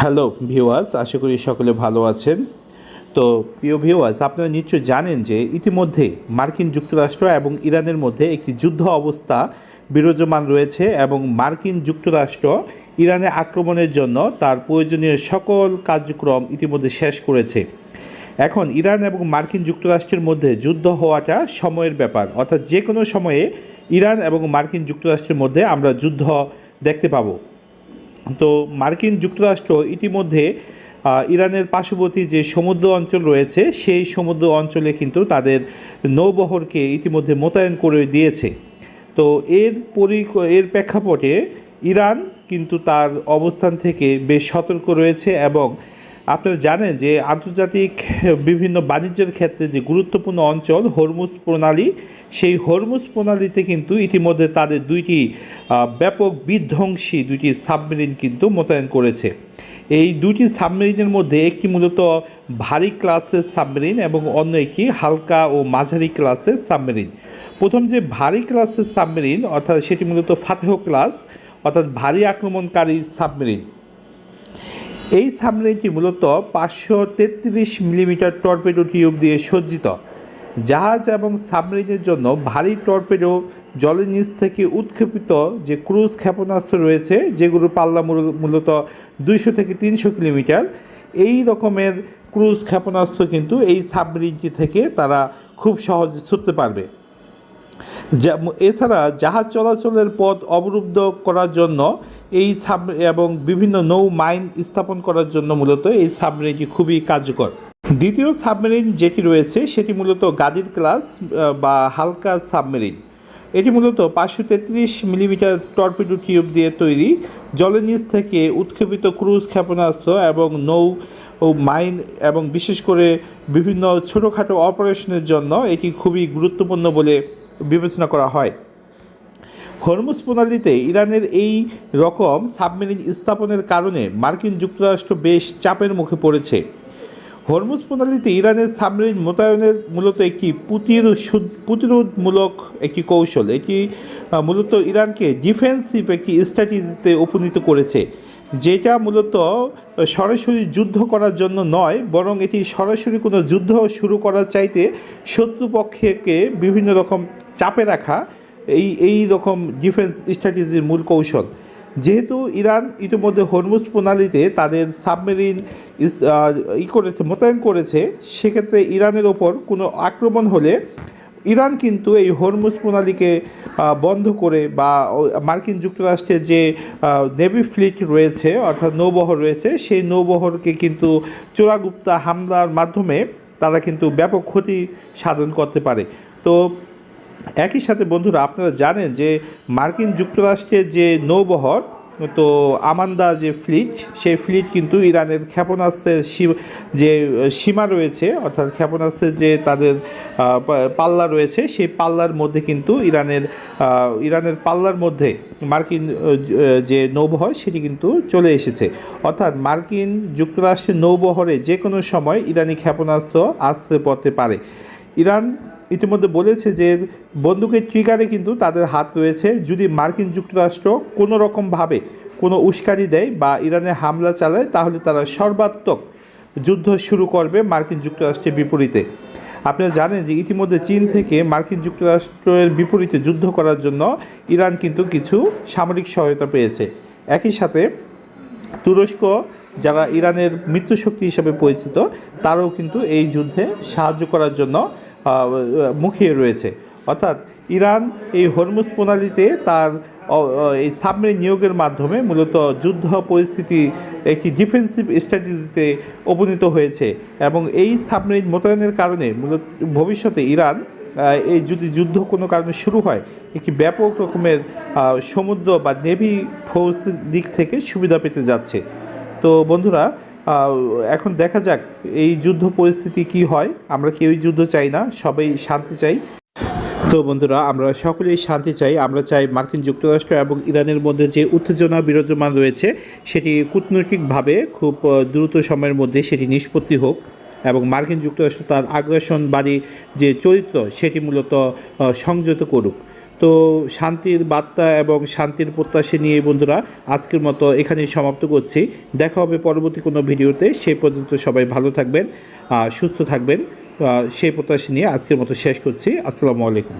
Hello viewers, আশা করি সকলে ভালো আছেন। তো প্রিয় ভিউয়ার্স, আপনারা নিশ্চয়ই জানেন যে ইতিমধ্যে মার্কিন যুক্তরাষ্ট্র এবং ইরানের মধ্যে একটি যুদ্ধ অবস্থা বিরাজমান রয়েছে এবং মার্কিন যুক্তরাষ্ট্র ইরানে আক্রমণের জন্য তার প্রয়োজনীয় সকল কার্যক্রম ইতিমধ্যে শেষ করেছে। এখন ইরান এবং মার্কিন যুক্তরাষ্ট্রের মধ্যে যুদ্ধ হওয়াটা সময়ের ব্যাপার। অর্থাৎ যে কোনো সময়ে ইরান এবং মার্কিন যুক্তরাষ্ট্রের মধ্যে আমরা যুদ্ধ দেখতে পাবো। তো মার্কিন যুক্তরাষ্ট্র ইতিমধ্যে ইরানের পার্শ্ববর্তী যে সমুদ্র অঞ্চল রয়েছে, সেই সমুদ্র অঞ্চলে কিন্তু তাদের নৌবহরকে ইতিমধ্যে মোতায়েন করে দিয়েছে। তো এর পরি, এর প্রেক্ষাপটে ইরান কিন্তু তার অবস্থান থেকে বেশ সতর্ক রয়েছে এবং আপনারা জানেন যে আন্তর্জাতিক বিভিন্ন বাণিজ্যের ক্ষেত্রে যে গুরুত্বপূর্ণ অঞ্চল হরমুজ প্রণালী, সেই হরমুজ প্রণালীতে কিন্তু ইতিমধ্যে তাদের দুইটি ব্যাপক বিধ্বংসী দুইটি সাবমেরিন কিন্তু মোতায়েন করেছে। এই দুইটি সাবমেরিনের মধ্যে একটি মূলত ভারী ক্লাসের সাবমেরিন এবং অন্য একটি হালকা ও মাঝারি ক্লাসের সাবমেরিন। প্রথম যে ভারী ক্লাসের সাবমেরিন, অর্থাৎ সেটি মূলত ফাতেহ ক্লাস, অর্থাৎ ভারী আক্রমণকারী সাবমেরিন। এই সাবমেরিনটি মূলত পাঁচশো তেত্রিশ মিলিমিটার টর্পেডো টিউব দিয়ে সজ্জিত। জাহাজ এবং সাবমেরিনের জন্য ভারী টর্পেডো জলের নিচ থেকে উৎক্ষেপিত যে ক্রুজ ক্ষেপণাস্ত্র রয়েছে, যেগুলোর পাল্লা মূল- মূলত দুইশো থেকে তিনশো কিলোমিটার, এই রকমের ক্রুজ ক্ষেপণাস্ত্র কিন্তু এই সাবমেরিনটি থেকে তারা খুব সহজে ছুটতে পারবে। এছাড়া জাহাজ চলাচলের পথ অবরুদ্ধ করার জন্য এই সাব এবং বিভিন্ন নৌ মাইন স্থাপন করার জন্য মূলত এই সাবমেরিনটি খুবই কার্যকর। দ্বিতীয় সাবমেরিন যেটি রয়েছে, সেটি মূলত গাদির ক্লাস বা হালকা সাবমেরিন। এটি মূলত পাঁচশো তেত্রিশ মিলিমিটার টর্পেডো টিউব দিয়ে তৈরি, জলের নিচ থেকে উৎক্ষেপিত ক্রুজ ক্ষেপণাস্ত্র এবং নৌ ও মাইন এবং বিশেষ করে বিভিন্ন ছোটোখাটো অপারেশনের জন্য এটি খুবই গুরুত্বপূর্ণ বলে বিবেচনা করা হয়। হরমুজ প্রণালীতে ইরানের এই রকম সাবমেরিন স্থাপনের কারণে মার্কিন যুক্তরাষ্ট্র বেশ চাপের মুখে পড়েছে। হরমুজ প্রণালীতে ইরানের সাবমেরিন মোতায়েনের মূলত একটি প্রতিরোধ প্রতিরোধমূলক একটি কৌশল। এটি মূলত ইরানকে ডিফেন্সিভ একটি স্ট্র্যাটেজিতে উপনীত করেছে, যেটা মূলত সরাসরি যুদ্ধ করার জন্য নয়, বরং এটি সরাসরি কোনো যুদ্ধ শুরু করার চাইতে শত্রুপক্ষকে বিভিন্ন রকম চাপে রাখা এই এই রকম ডিফেন্স স্ট্র্যাটেজির মূল কৌশল। যেহেতু ইরান ইতিমধ্যে হরমুজ প্রণালীতে তাদের সাবমেরিন ই করেছে, মোতায়েন করেছে, সেক্ষেত্রে ইরানের ওপর কোনো আক্রমণ হলে ইরান কিন্তু এই হরমুজ প্রণালীকে বন্ধ করে বা মার্কিন যুক্তরাষ্ট্রের যে নেভি ফ্লিট রয়েছে, অর্থাৎ নৌবহর রয়েছে, সেই নৌবহরকে কিন্তু চোরাগুপ্তা হামলার মাধ্যমে তারা কিন্তু ব্যাপক ক্ষতি সাধন করতে পারে। তো একই সাথে বন্ধুরা, আপনারা জানেন যে মার্কিন যুক্তরাষ্ট্রের যে নৌবহর, তো আমান্দা যে ফ্লিট, সেই ফ্লিট কিন্তু ইরানের ক্ষেপণাস্ত্রের যে সীমা রয়েছে, অর্থাৎ ক্ষেপণাস্ত্রের যে তাদের পাল্লা রয়েছে, সেই পাল্লার মধ্যে কিন্তু ইরানের ইরানের পাল্লার মধ্যে মার্কিন যে নৌবহর, সেটি কিন্তু চলে এসেছে। অর্থাৎ মার্কিন যুক্তরাষ্ট্রের নৌবহরে যে কোনো সময় ইরানি ক্ষেপণাস্ত্র আসতে পড়তে পারে। ইরান ইতিমধ্যে বলেছে যে বন্দুকের ট্রিগারে কিন্তু তাদের হাত রয়েছে। যদি মার্কিন যুক্তরাষ্ট্র কোনো রকমভাবে কোনো উস্কানি দেয় বা ইরানে হামলা চালায়, তাহলে তারা সর্বাত্মক যুদ্ধ শুরু করবে মার্কিন যুক্তরাষ্ট্রের বিপরীতে। আপনারা জানেন যে ইতিমধ্যে চীন থেকে মার্কিন যুক্তরাষ্ট্রের বিপরীতে যুদ্ধ করার জন্য ইরান কিন্তু কিছু সামরিক সহায়তা পেয়েছে। একই সাথে তুরস্ক, যারা ইরানের মিত্রশক্তি হিসেবে পরিচিত, তারাও কিন্তু এই যুদ্ধে সাহায্য করার জন্য মুখিয়ে রয়েছে। অর্থাৎ ইরান এই হরমুজ প্রণালীতে তার এই সাবমেরিন নিয়োগের মাধ্যমে মূলত যুদ্ধ পরিস্থিতি একটি ডিফেন্সিভ স্ট্র্যাটেজিতে উপনীত হয়েছে এবং এই সাবমেরিন মোতায়েনের কারণে মূলত ভবিষ্যতে ইরান এই যদি যুদ্ধ কোনো কারণে শুরু হয়, একটি ব্যাপক রকমের সমুদ্র বা নেভি ফোর্স দিক থেকে সুবিধা পেতে যাচ্ছে। তো বন্ধুরা এখন দেখা যাক এই যুদ্ধ পরিস্থিতি কি হয়। আমরা কেউই যুদ্ধ চাই না, সবাই শান্তি চাই। তো বন্ধুরা, আমরা সকলেই শান্তি চাই। আমরা চাই মার্কিন যুক্তরাষ্ট্র এবং ইরানের মধ্যে যে উত্তেজনা বিরাজমান রয়েছে, সেটি কূটনৈতিকভাবে খুব দ্রুত সময়ের মধ্যে সেটি নিষ্পত্তি হোক এবং মার্কিন যুক্তরাষ্ট্র তার আগ্রাসনবাদী যে চরিত্র, সেটি মূলত সংযত করুক। তো শান্তির বার্তা এবং শান্তির প্রত্যাশী নিয়ে বন্ধুরা আজকের মতো এখানেই সমাপ্ত করছি। দেখা হবে পরবর্তী কোনো ভিডিওতে। সেই পর্যন্ত সবাই ভালো থাকবেন সুস্থ থাকবেন। সেই প্রত্যাশা নিয়ে আজকের মতো শেষ করছি। আসসালামু আলাইকুম।